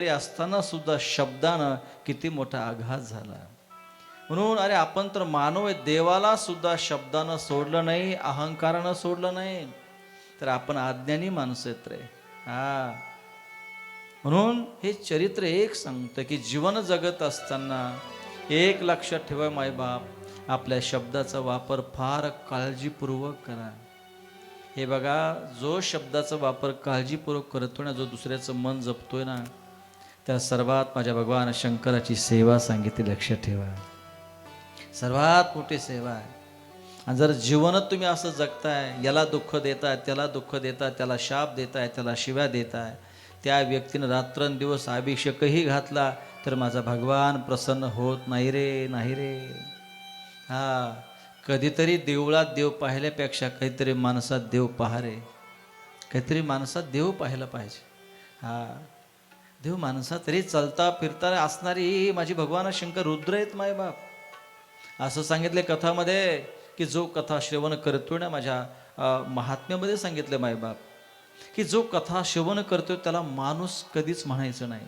तरी असताना सुद्धा शब्दानं किती मोठा आघात झाला. म्हणून अरे आपण तर मानव आहे देवाला सुद्धा शब्दानं सोडलं नाही अहंकारानं सोडलं नाही तर आपण आज्ञानी माणूस आहेत रे. हा. म्हणून हे चरित्र एक सांगतं की जीवन जगत असताना एक लक्षात ठेवा मायबाप आपल्या शब्दाचा वापर फार काळजीपूर्वक करा. हे बघा जो शब्दाचा वापर काळजीपूर्वक करतोय ना जो दुसऱ्याचं मन जपतोय ना त्या सर्वात माझ्या भगवान शंकराची सेवा सांगितली लक्षात ठेवा. सर्वात मोठी सेवा आहे. आणि जर जीवनात तुम्ही असं जगताय याला दुःख देताय त्याला दुःख देताय त्याला शाप देताय त्याला शिव्या देताय त्या व्यक्तीनं रात्रंदिवस अभिषेकही घातला तर माझा भगवान प्रसन्न होत नाही रे नाही रे. हा कधीतरी देवळात देव पाहिल्यापेक्षा काहीतरी माणसात देव पहा रे काहीतरी माणसात देव पाहायला पाहिजे. हा देव माणसा तरी चलता फिरता असणारी ही माझी भगवान शंकर रुद्र आहेत मायबाप असं सांगितले कथामध्ये की जो कथा श्रवण करतोय ना माझ्या महात्म्यामध्ये सांगितलं मायबाप की जो कथा श्रवण करतोय त्याला माणूस कधीच म्हणायचं नाही.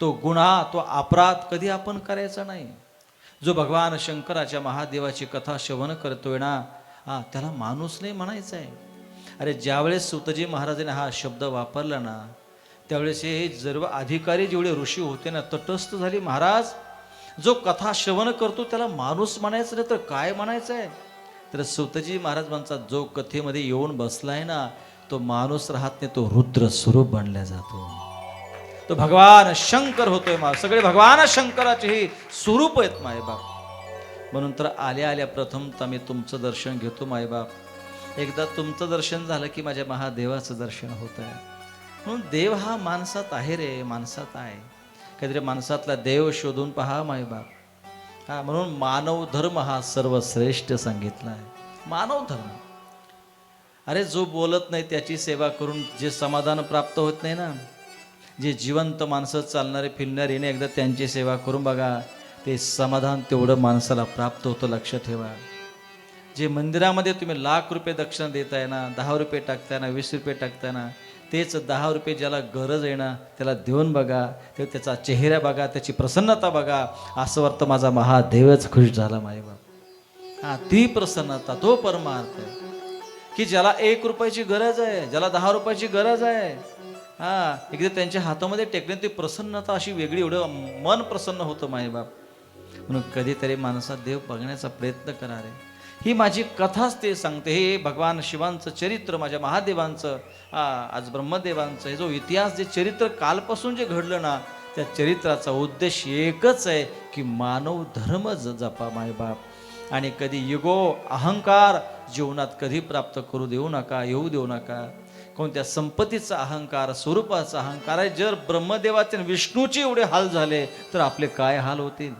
तो गुन्हा तो अपराध कधी आपण करायचा नाही. जो भगवान शंकराच्या महादेवाची कथा श्रवण करतोय ना हा त्याला माणूस नाही म्हणायचा आहे अरे ज्यावेळेस सुतजी महाराजांनी हा शब्द वापरला ना त्यावेळेस हे सर्व अधिकारी जेवढे ऋषी होते ना तटस्थ झाले महाराज. जो कथा श्रवण करतो त्याला माणूस म्हणायचं नाही तर काय म्हणायचं आहे? तर सुतजी महाराज म्हणतात जो कथेमध्ये येऊन बसलाय ना तो माणूस राहत नाही तो रुद्र स्वरूप बनला जातो. तो भगवान शंकर होतोय मा सगळे भगवान शंकराचे हे स्वरूप आहेत मायबाप. म्हणून तर आल्या आल्या प्रथमतः मी तुमचं दर्शन घेतो मायबाप. एकदा तुमचं दर्शन झालं की माझ्या महादेवाचं दर्शन होत आहे म्हणून देव हा माणसात आहे रे माणसात आहे. काहीतरी माणसातला देव शोधून पहा मायबाप हा म्हणून मानव धर्म हा सर्वश्रेष्ठ सांगितला आहे. मानव धर्म. अरे जो बोलत नाही त्याची सेवा करून जे समाधान प्राप्त होत नाही ना जे जिवंत माणसं चालणारे फिरणारे येणे एकदा त्यांची सेवा करून बघा ते समाधान तेवढं माणसाला प्राप्त होतं लक्ष ठेवा. जे मंदिरामध्ये तुम्ही लाख रुपये दक्षिणा देताय ना दहा रुपये टाकताय ना वीस रुपये टाकताय ना तेच दहा रुपये ज्याला गरज आहे ना त्याला देऊन बघा ते त्याचा चेहरा बघा त्याची प्रसन्नता बघा. असं वाटतं माझा महादेवच खुश झाला माझे बाप हा ती प्रसन्नता तो परमार्थ आहे. की ज्याला एक रुपयाची गरज आहे ज्याला दहा रुपयाची गरज आहे. हा एकदा त्यांच्या हातामध्ये टेकणे ती प्रसन्नता अशी वेगळी एवढं मन प्रसन्न होतं मायबाप म्हणून कधीतरी माणसात देव बघण्याचा प्रयत्न करा रे. ही माझी कथाच ते सांगते. हे भगवान शिवांचं चरित्र माझ्या महादेवांचं हा, आज ब्रह्मदेवांचं हे जो इतिहास जे चरित्र कालपासून जे घडलं ना त्या चरित्राचा उद्देश एकच आहे की मानव धर्म ज- जपा मायबाप आणि कधी युगो अहंकार जीवनात कधी प्राप्त करू देऊ नका येऊ देऊ नका. कोणत्या संपत्तीचा अहंकार स्वरूपाचा अहंकार आहे जर ब्रह्मदेवाचे विष्णूचे एवढे हाल झाले तर आपले काय हाल होतील?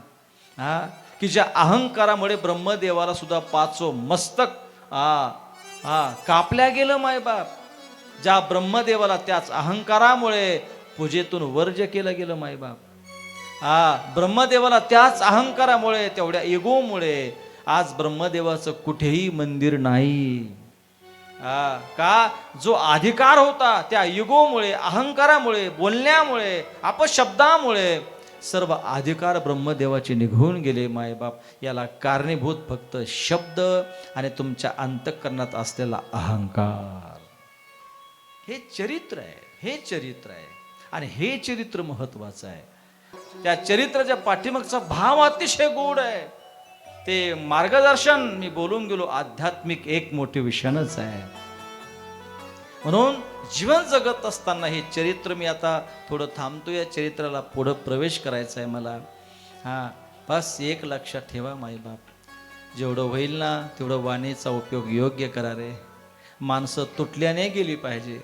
हा? की ज्या अहंकारामुळे ब्रह्मदेवाला सुद्धा पाचो मस्तक हा हा कापल्या गेलं मायबाप ज्या ब्रह्मदेवाला त्याच अहंकारामुळे पूजेतून वर्ज केलं गेलं मायबाप हा ब्रह्मदेवाला त्याच अहंकारामुळे तेवढ्या इगोमुळे आज ब्रह्मदेवाचं कुठेही मंदिर नाही. हा का? जो अधिकार होता त्या युगोमुळे अहंकारामुळे बोलण्यामुळे अपशब्दामुळे सर्व अधिकार ब्रह्मदेवाचे निघून गेले मायबाप. याला कारणीभूत फक्त शब्द आणि तुमच्या अंतःकरणात असलेला अहंकार. हे चरित्र आहे हे चरित्र आहे. आणि हे चरित्र महत्वाचं आहे. त्या चरित्राच्या पाठीमागचा भाव अतिशय गोड आहे. ते मार्गदर्शन मी बोलून गेलो आध्यात्मिक एक मोटिवेशनच आहे. म्हणून जीवन जगत असताना हे चरित्र मी आता थोडं थांबतो या चरित्राला पुढं प्रवेश करायचा आहे मला. हां बस एक लक्षात ठेवा माईबाप जेवढं होईल ना तेवढं वाणीचा उपयोग योग्य करा रे माणसं तुटल्याने गेली पाहिजे.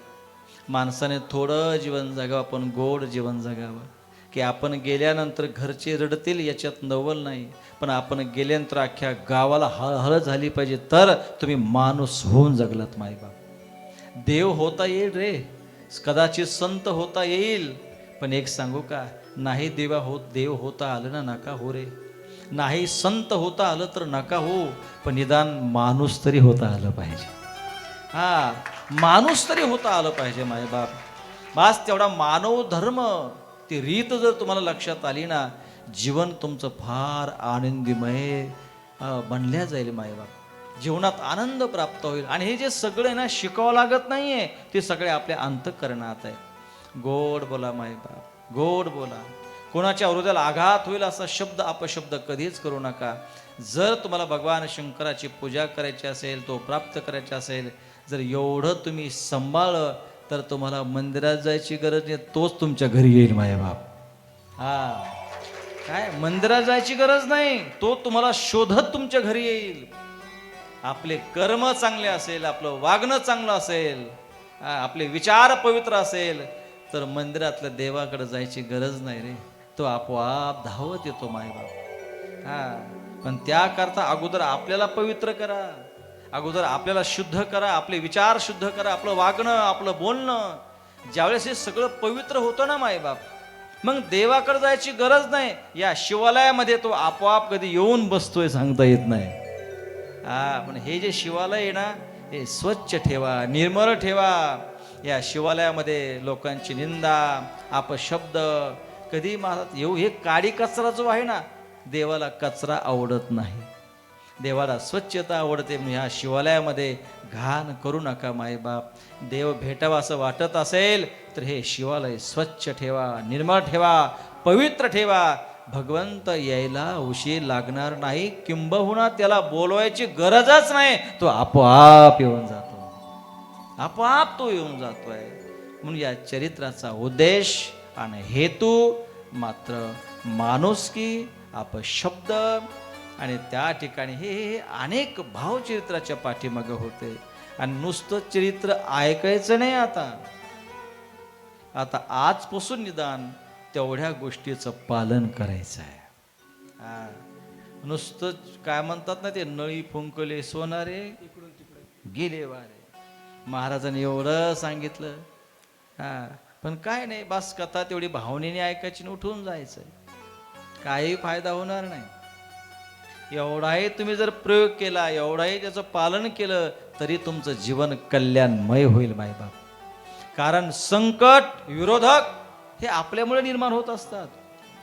माणसाने थोडं जीवन जगावं आपण गोड जीवन जगावं. की आपण गेल्यानंतर घरचे रडतील याच्यात नवल नाही. पण आपण गेल्यानंतर अख्ख्या गावाला हळहळ झाली पाहिजे तर तुम्ही माणूस होऊन जगलात मायबाप देव होता येईल रे. कदाचित संत होता येईल. पण एक सांगू का? नाही देवा होत देव होता आलं ना नका हो रे. नाही संत होता आलं तर नका हो पण निदान माणूस तरी होता आलं पाहिजे. हा माणूस तरी होता आलं पाहिजे माझे बाप. बास तेवढा मानव धर्म ती रीत जर तुम्हाला लक्षात आली ना जीवन तुमचं फार आनंदीमय बनल्या जाईल मायबाप जीवनात आनंद प्राप्त होईल. आणि हे जे सगळे ना शिकावं लागत नाहीये ते सगळे आपल्या अंतकरणात आहे. गोड बोला मायबाप गोड बोला. कोणाच्या हृदयाला आघात होईल असा शब्द अपशब्द कधीच करू नका. जर तुम्हाला भगवान शंकराची पूजा करायची असेल तो प्राप्त करायचा असेल जर एवढं तुम्ही सांभाळलं तर तुम्हाला मंदिरात जायची गरज नाही तोच तुमच्या घरी येईल मायबाप हा. काय? मंदिरात जायची गरज नाही तो तुम्हाला शोधत तुमच्या घरी येईल. आपले कर्म चांगले असेल आपलं वागणं चांगलं असेल हा, आपले विचार पवित्र असेल तर मंदिरातल्या देवाकडे जायची गरज नाही रे. तो आपोआप धावत येतो मायबाप हा पण त्याकरता अगोदर आपल्याला पवित्र करा. अगोदर आपल्याला शुद्ध करा आपले विचार शुद्ध करा आपलं वागणं आपलं बोलणं. ज्यावेळेस हे सगळं पवित्र होतं ना मायबाप मग देवाकडे जायची गरज नाही. या शिवालयामध्ये तो आपोआप कधी येऊन बसतोय सांगता येत नाही. हा पण हे जे शिवालय आहे ना हे स्वच्छ ठेवा निर्मळ ठेवा. या शिवालयामध्ये लोकांची निंदा अपशब्द कधी महाराज येऊ हे काडी कचरा जो आहे ना देवाला कचरा आवडत नाही. देवाला स्वच्छता आवडते म्हणून ह्या शिवालयामध्ये घाण करू नका मायबाप. देव भेटावा असं वाटत असेल तर हे शिवालय स्वच्छ ठेवा निर्मळ ठेवा पवित्र ठेवा. भगवंत यायला उशीर लागणार नाही. किंबहुना त्याला बोलवायची गरजच नाही. तो आपोआप येऊन जातो. आपोआप तो येऊन जातोय. म्हणून या चरित्राचा उद्देश आणि हेतू मात्र माणुसकी अपशब्द आणि त्या ठिकाणी हे हे अनेक भावचरित्राच्या पाठीमागे होते. आणि नुसतं चरित्र ऐकायचं नाही आता. आता आजपासून निदान तेवढ्या गोष्टीचं पालन करायचं आहे. हा. नुसतं काय म्हणतात ना ते नळी फुंकले सोनारे गेले वारे. महाराजांनी एवढं सांगितलं. हा. पण काय नाही बस कथा तेवढी भावनेने ऐकायची उठून जायचं. काही फायदा होणार नाही. एवढाही तुम्ही जर प्रयोग केला एवढाही त्याचं पालन केलं तरी तुमचं जीवन कल्याणमय होईल मायबाप. कारण संकट विरोधक हे आपल्यामुळे निर्माण होत असतात.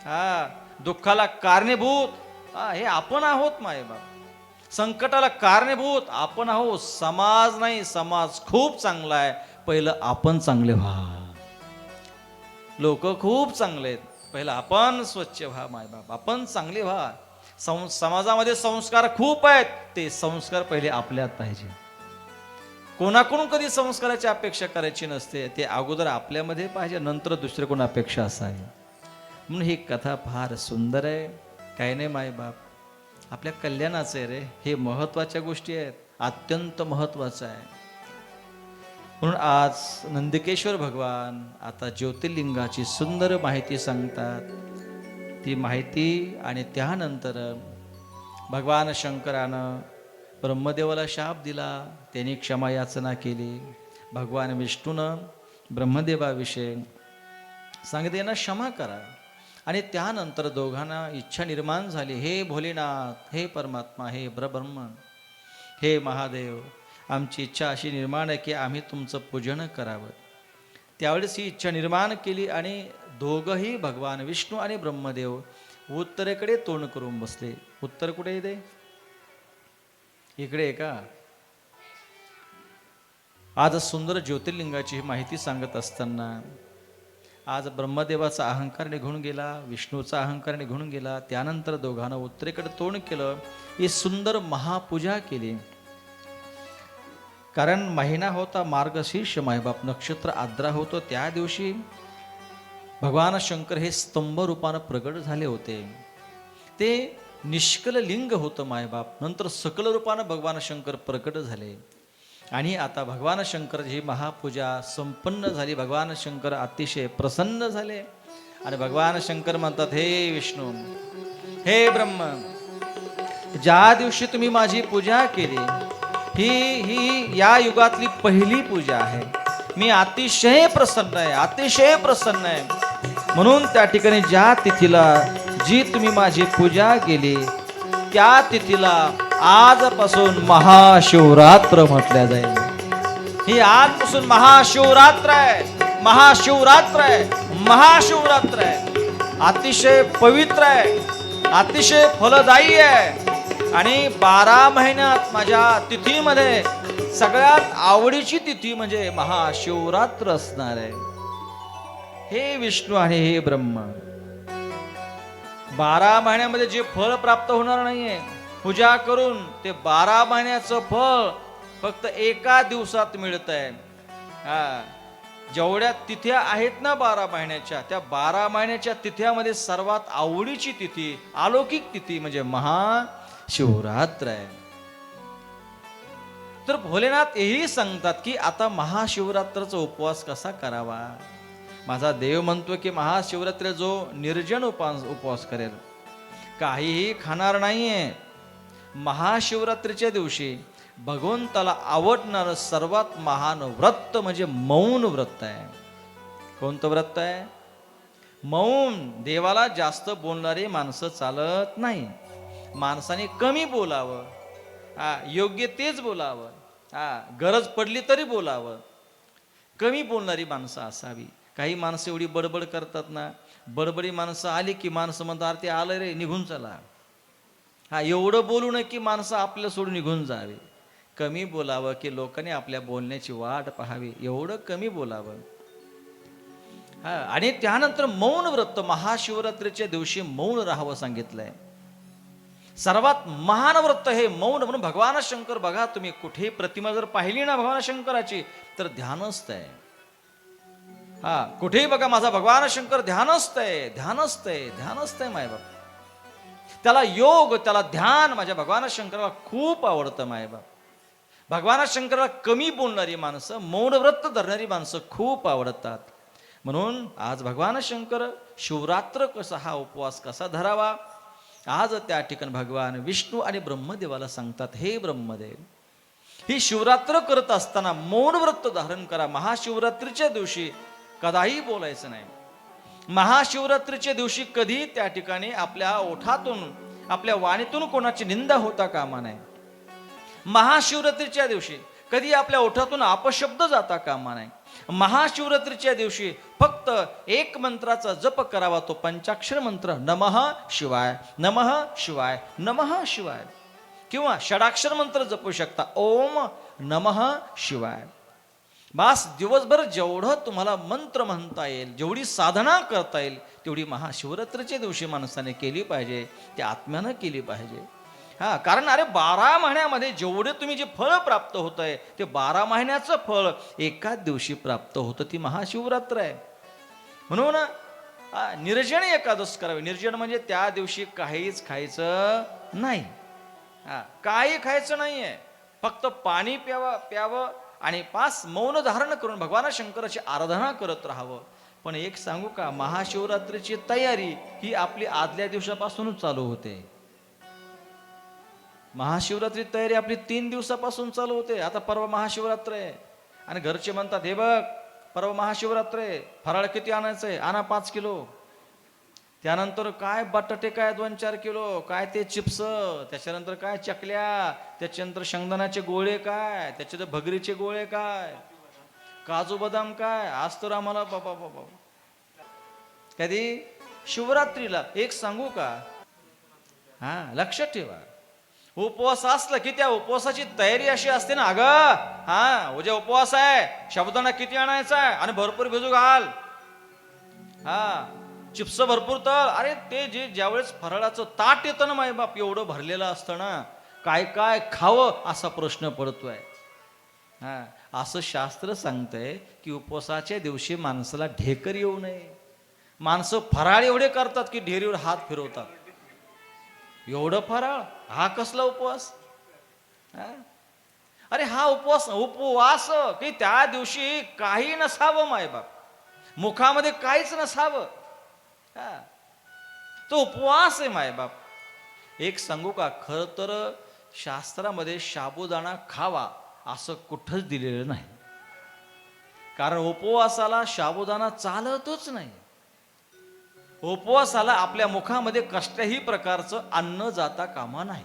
हा दुःखाला कारणीभूत. हा हे आपण आहोत मायबाप संकटाला कारणीभूत. आपण आहोत. समाज नाही समाज खूप चांगला आहे. पहिलं आपण चांगले व्हा. लोक खूप चांगले आहेत. पहिलं आपण स्वच्छ व्हा मायबाप आपण चांगले व्हा. सं समाजामध्ये संस्कार खूप आहेत. ते संस्कार पहिले आपल्यात पाहिजे. कोणाकडून कधी संस्काराची अपेक्षा करायची नसते ते अगोदर आपल्यामध्ये पाहिजे नंतर दुसरे कोण अपेक्षा असावी. म्हणून ही कथा फार सुंदर आहे. काही नाही मायबाप? आपल्या कल्याणाचं आहे रे. हे महत्त्वाच्या गोष्टी आहेत. अत्यंत महत्वाचं आहे. म्हणून आज नंदिकेश्वर भगवान आता ज्योतिर्लिंगाची सुंदर माहिती सांगतात. ती माहिती आणि त्यानंतर भगवान शंकरानं ब्रह्मदेवाला शाप दिला त्यांनी क्षमा याचना केली. भगवान विष्णूनं ब्रह्मदेवाविषयी सांगितले यांना क्षमा करा. आणि त्यानंतर दोघांना इच्छा निर्माण झाली हे भोलेनाथ हे परमात्मा हे ब्रब्रह्म हे महादेव आमची इच्छा अशी निर्माण आहे की आम्ही तुमचं पूजन करावं. त्यावेळेस ही इच्छा निर्माण केली आणि दोघंही भगवान विष्णू आणि ब्रह्मदेव उत्तरेकडे तोंड करून बसले. उत्तर कुठे येते इकडे का? आज सुंदर ज्योतिर्लिंगाची ही माहिती सांगत असताना आज ब्रह्मदेवाचा अहंकार निघून गेला विष्णूचा अहंकार निघून गेला त्यानंतर दोघांना उत्तरेकडे तोंड केलं ही सुंदर महापूजा केली. कारण महिना होता मार्गशीर्ष मायबाप नक्षत्र आद्रा होतो. त्या दिवशी भगवान शंकर हे स्तंभ रूपानं प्रगट झाले होते. ते निष्कल लिंग होतं मायबाप. नंतर सकल रूपानं भगवान शंकर प्रकट झाले. आणि आता भगवान शंकर ही महापूजा संपन्न झाली. भगवान शंकर अतिशय प्रसन्न झाले. आणि भगवान शंकर म्हणतात हे विष्णू हे ब्रह्म ज्या दिवशी तुम्ही माझी पूजा केली ही ही या युगातली पहिली पूजा आहे. मी अतिशय प्रसन्न आहे अतिशय प्रसन्न आहे. म्हणून त्या ठिकाणी ज्या तिथीला जी तुम्ही माझी पूजा केली त्या तिथीला आजपासून महाशिवरात्र म्हटल्या जाईल. ही आजपासून महाशिवरात्र आहे महाशिवरात्र आहे महाशिवरात्र आहे. अतिशय पवित्र आहे अतिशय फलदायी आहे. आणि बारा महिन्यात माझ्या तिथीमध्ये सगळ्यात आवडीची तिथी म्हणजे महाशिवरात्र असणार आहे. हे विष्णू आणि हे ब्रह्मा. बारा महिन्यामध्ये जे फळ प्राप्त होणार नाहीये पूजा करून ते बारा महिन्याचं फळ फक्त एका दिवसात मिळत आहे हा. जेवढ्या तिथ्या आहेत ना बारा महिन्याच्या त्या बारा महिन्याच्या तिथ्यामध्ये सर्वात आवडीची तिथी अलौकिक तिथी म्हणजे महाशिवरात्र. आहे तर भोलेनाथ हेही सांगतात की आता महाशिवरात्रचा उपवास कसा करावा? माझा देव म्हणतो की महाशिवरात्री जो निर्जन उपवास उपवास करेल. काहीही खाणार नाही आहे महाशिवरात्रीच्या दिवशी भगवंताला आवडणारं सर्वात महान व्रत म्हणजे मौन व्रत आहे. कोणतं व्रत आहे? मौन. देवाला जास्त बोलणारी माणसं चालत नाही. माणसाने कमी बोलावं. हा योग्य तेच बोलावं. हा गरज पडली तरी बोलावं. कमी बोलणारी माणसं असावी. काही माणसं एवढी बडबड करतात ना बडबडी माणसं आली की माणसं म्हणतात "अरे ते आलं रे निघून चला. हा एवढं बोलू नये की माणसं आपल्या सोडून निघून जावे. कमी बोलावं की लोकांनी आपल्या बोलण्याची वाट पाहावी. एवढं कमी बोलावं. हा आणि त्यानंतर मौन व्रत महाशिवरात्रीच्या दिवशी मौन राहावं सांगितलंय. सर्वात महान व्रत हे मौन म्हणून भगवान शंकर बघा तुम्ही कुठेही प्रतिमा जर पाहिली ना भगवान शंकराची तर ध्यानस्थ आहे. हा कुठेही बघा माझा भगवान शंकर ध्यानस्थ आहे ध्यानस्थ आहे ध्यानस्थ आहे मायबाप त्याला योग त्याला ध्यान माझ्या भगवान शंकराला खूप आवडतं मायबाप भगवान शंकराला कमी बोलणारी माणसं मौन व्रत धरणारी माणसं खूप आवडतात. म्हणून आज भगवान शंकर शिवरात्र कसा हा उपवास कसा धरावा? आज त्या ठिकाणी भगवान विष्णू आणि ब्रह्मदेवाला सांगतात हे ब्रह्मदेव ही शिवरात्र करत असताना मौन व्रत धारण करा. महाशिवरात्रीच्या दिवशी कदाही बोलायचं नाही. महाशिवरात्रीच्या दिवशी कधी त्या ठिकाणी आपल्या ओठातून आपल्या वाणीतून कोणाची निंदा होता कामा नाही महाशिवरात्रीच्या दिवशी कधी आपल्या ओठातून अपशब्द जाता कामा नाही महाशिवरात्रीच्या दिवशी फक्त एक मंत्राचा जप करावा तो पंचाक्षर मंत्र नमः शिवाय नमः शिवाय नमः शिवाय. किंवा षडाक्षर मंत्र जपू शकता ओम नमः शिवाय. बास दिवसभर जेवढं तुम्हाला मंत्र म्हणता येईल जेवढी साधना करता येईल तेवढी महाशिवरात्रीच्या दिवशी माणसाने केली पाहिजे ते आत्म्यानं केली पाहिजे. हा कारण अरे बारा महिन्यामध्ये जेवढे तुम्ही जे फळ प्राप्त होत आहे ते बारा महिन्याचं फळ एकाच दिवशी प्राप्त होतं ती महाशिवरात्र आहे. म्हणून निर्जन एकादश करावी. निर्जन म्हणजे त्या दिवशी काहीच खायचं नाही. हा काही खायचं नाही आहे फक्त पाणी प्यावं प्यावं आणि पाच मौन धारण करून भगवान शंकराची आराधना करत राहावं. पण एक सांगू का महाशिवरात्रीची तयारी ही आपली आदल्या दिवसापासूनच चालू होते. महाशिवरात्री तयारी आपली तीन दिवसापासून चालू होते. आता परवा महाशिवरात्र आहे. आणि घरचे म्हणतात हे बघ परवा महाशिवरात्र आहे. फराळ किती आणायचं आहे आणा पाच किलो. त्यानंतर काय बटाटे काय दोन चार किलो काय ते चिप्स त्याच्यानंतर काय चकल्या त्याच्यानंतर शेंगदाण्याचे गोळे काय त्याच्यानंतर भगरीचे गोळे काय काजू बदाम काय आज तर आम्हाला बाबा बाबा कधी? शिवरात्रीला. एक सांगू का? हा लक्षात ठेवा. उपवास असला की त्या उपवासाची तयारी अशी असते ना अग. हा हो उद्या उपवास आहे शब्दांना किती आणायचा आहे? आणि भरपूर भिजू घाल. हा. चिप्स भरपूर तर. अरे ते जे ज्यावेळेस फराळाचं ताट येतं ना बाप एवढं भरलेलं असतं ना काय काय खावं असा प्रश्न पडतोय. हा असं शास्त्र सांगतंय की उपवासाच्या दिवशी माणसाला ढेकर येऊ नये. माणसं फराळ एवढे करतात की ढेरीवर हात फिरवतात. एवढं फराळ? हा कसला उपवास? हा? अरे हा उपवास उपवास की त्या दिवशी काही नसावं मायबाप. मुखामध्ये काहीच नसावं. तो उपवास आहे माय बाप. एक सांगू का खर तर शास्त्रामध्ये साबुदाणा खावा असं कुठंच दिलेलं नाही. कारण उपवासाला साबुदाणा चालतच नाही. उपवासाला आपल्या मुखामध्ये कसल्याही प्रकारचं अन्न जाता कामा नाही.